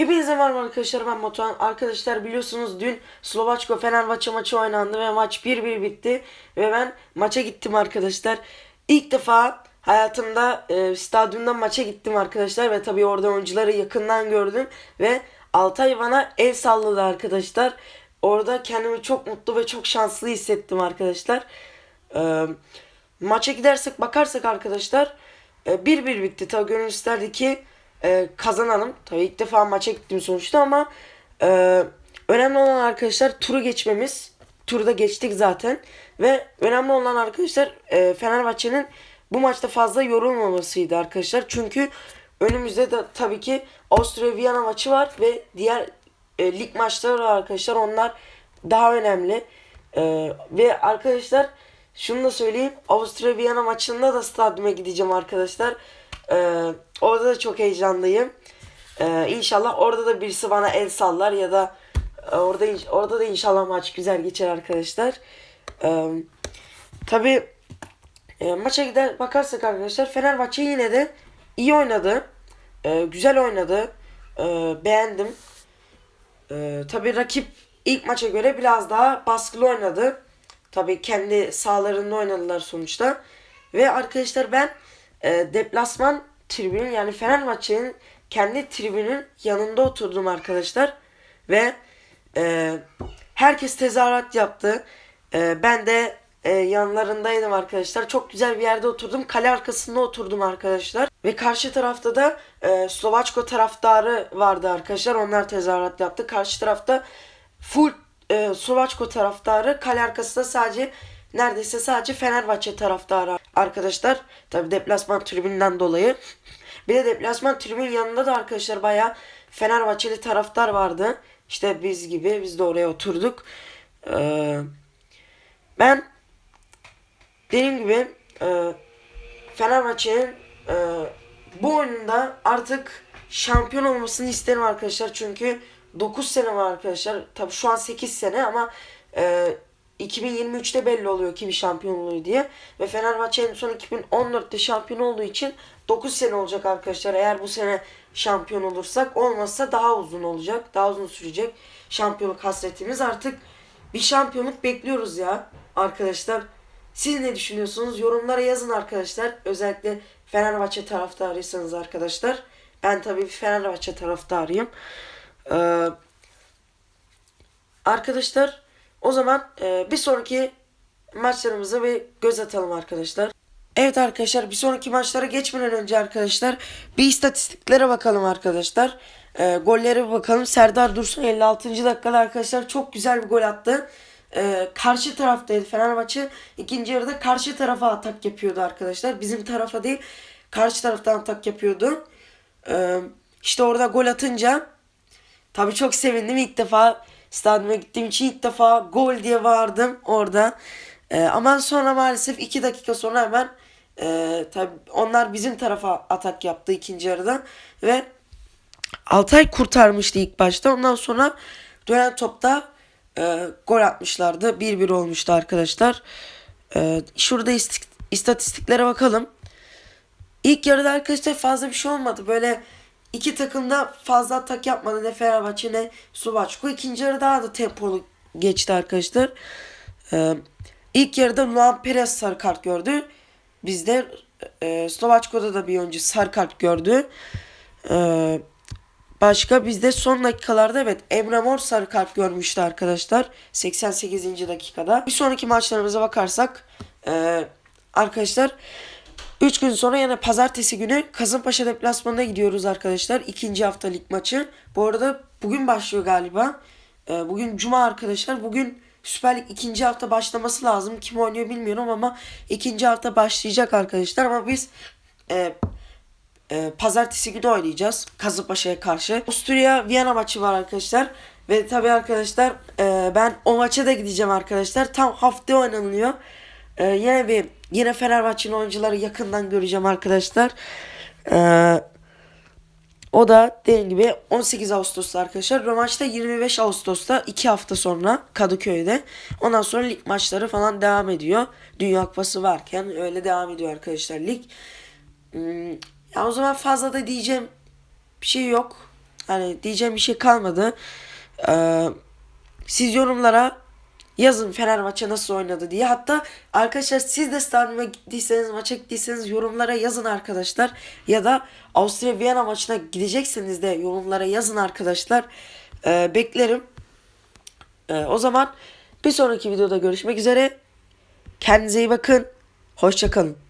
Hepinize merhaba arkadaşlar ben Batuhan. Arkadaşlar biliyorsunuz dün Slovaçko Fenerbahçe maçı oynandı ve maç 1-1 bitti. Ve ben maça gittim arkadaşlar. İlk defa hayatımda e, stadyumdan maça gittim arkadaşlar. Ve tabii orada oyuncuları yakından gördüm. Ve Altay bana el salladı arkadaşlar. Orada kendimi çok mutlu ve çok şanslı hissettim arkadaşlar. Eee maça gidersek bakarsak arkadaşlar e, 1-1 bitti. Tabii gönül isterdi ki e, kazanalım. Tabii ilk defa maça gittim sonuçta ama e, önemli olan arkadaşlar turu geçmemiz. Turu da geçtik zaten. Ve önemli olan arkadaşlar e, Fenerbahçe'nin bu maçta fazla yorulmamasıydı arkadaşlar. Çünkü önümüzde de tabii ki Avusturya Viyana maçı var ve diğer e, lig maçları var arkadaşlar. Onlar daha önemli. E, ve arkadaşlar şunu da söyleyeyim. Avusturya Viyana maçında da stadyuma gideceğim arkadaşlar. Ee, orada da çok heyecanlıyım. Ee, inşallah orada da birisi bana el sallar ya da e, orada orada da inşallah maç güzel geçer arkadaşlar. Ee, Tabi maça gider bakarsak arkadaşlar Fenerbahçe yine de iyi oynadı. Ee, güzel oynadı. Ee, beğendim. Ee, tabii rakip ilk maça göre biraz daha baskılı oynadı. Tabii kendi sahalarında oynadılar sonuçta. Ve arkadaşlar ben e, deplasman tribünün yani Fenerbahçe'nin kendi tribünün yanında oturdum arkadaşlar. Ve e, herkes tezahürat yaptı. E, ben de e, yanlarındaydım arkadaşlar. Çok güzel bir yerde oturdum. Kale arkasında oturdum arkadaşlar. Ve karşı tarafta da e, Slovaçko taraftarı vardı arkadaşlar. Onlar tezahürat yaptı. Karşı tarafta full e, Slovaçko taraftarı. Kale arkasında sadece neredeyse sadece Fenerbahçe taraftarı arkadaşlar. Tabi deplasman tribünden dolayı. Bir de deplasman tribün yanında da arkadaşlar baya Fenerbahçeli taraftar vardı. İşte biz gibi biz de oraya oturduk. Ee, ben dediğim gibi e, Fenerbahçe'nin e, bu oyunda artık şampiyon olmasını isterim arkadaşlar. Çünkü 9 sene var arkadaşlar. Tabi şu an 8 sene ama e, 2023'te belli oluyor kimi şampiyon oluyor diye. Ve Fenerbahçe en son 2014'te şampiyon olduğu için 9 sene olacak arkadaşlar. Eğer bu sene şampiyon olursak olmazsa daha uzun olacak. Daha uzun sürecek şampiyonluk hasretimiz. Artık bir şampiyonluk bekliyoruz ya arkadaşlar. Siz ne düşünüyorsunuz? Yorumlara yazın arkadaşlar. Özellikle Fenerbahçe taraftarıysanız arkadaşlar. Ben tabii Fenerbahçe taraftarıyım. Ee, arkadaşlar o zaman e, bir sonraki maçlarımıza bir göz atalım arkadaşlar. Evet arkadaşlar bir sonraki maçlara geçmeden önce arkadaşlar bir istatistiklere bakalım arkadaşlar. E, gollere bakalım. Serdar Dursun 56. dakikada arkadaşlar çok güzel bir gol attı. E, karşı taraftaydı Fenerbahçe. ikinci yarıda karşı tarafa atak yapıyordu arkadaşlar. Bizim tarafa değil karşı taraftan atak yapıyordu. E, işte orada gol atınca Tabii çok sevindim ilk defa stadyuma gittiğim için ilk defa gol diye bağırdım orada. Ee, ama sonra maalesef 2 dakika sonra hemen e, tabii onlar bizim tarafa atak yaptı ikinci yarıda ve Altay kurtarmıştı ilk başta. Ondan sonra dönen topta e, gol atmışlardı. 1-1 olmuştu arkadaşlar. E, şurada istik- istatistiklere bakalım. İlk yarıda arkadaşlar fazla bir şey olmadı. Böyle iki takım da fazla atak yapmadı. Ne Fenerbahçe ne Slovaçko. İkinci yarı daha da tempolu geçti arkadaşlar. Ee, ilk yarıda Luan Perez sarı kart gördü. Bizde e, Slovaçko'da da bir oyuncu sarı kart gördü. Ee, başka bizde son dakikalarda evet Emre Mor sarı kart görmüştü arkadaşlar. 88. dakikada. Bir sonraki maçlarımıza bakarsak e, arkadaşlar 3 gün sonra yine pazartesi günü Kasımpaşa deplasmanına gidiyoruz arkadaşlar. İkinci hafta lig maçı. Bu arada bugün başlıyor galiba. Ee, bugün cuma arkadaşlar. Bugün Süper Lig ikinci hafta başlaması lazım. Kim oynuyor bilmiyorum ama ikinci hafta başlayacak arkadaşlar. Ama biz e, e, pazartesi günü oynayacağız. Kasımpaşa'ya karşı. Avusturya Viyana maçı var arkadaşlar. Ve tabii arkadaşlar e, ben o maça da gideceğim arkadaşlar. Tam haftaya oynanılıyor. E, yine bir yine Fenerbahçe'nin oyuncuları yakından göreceğim arkadaşlar. E, o da dediğim gibi 18 Ağustos'ta arkadaşlar. Rövanşta 25 Ağustos'ta 2 hafta sonra Kadıköy'de. Ondan sonra lig maçları falan devam ediyor. Dünya Kupası varken öyle devam ediyor arkadaşlar lig. Hmm, ya o zaman fazla da diyeceğim bir şey yok hani diyeceğim bir şey kalmadı. Ee, siz yorumlara yazın Fenerbahçe nasıl oynadı diye. Hatta arkadaşlar siz de stadyuma gittiyseniz, maça gittiyseniz yorumlara yazın arkadaşlar. Ya da Avusturya Viyana maçına gidecekseniz de yorumlara yazın arkadaşlar. Ee, beklerim. Ee, o zaman bir sonraki videoda görüşmek üzere. Kendinize iyi bakın. Hoşçakalın.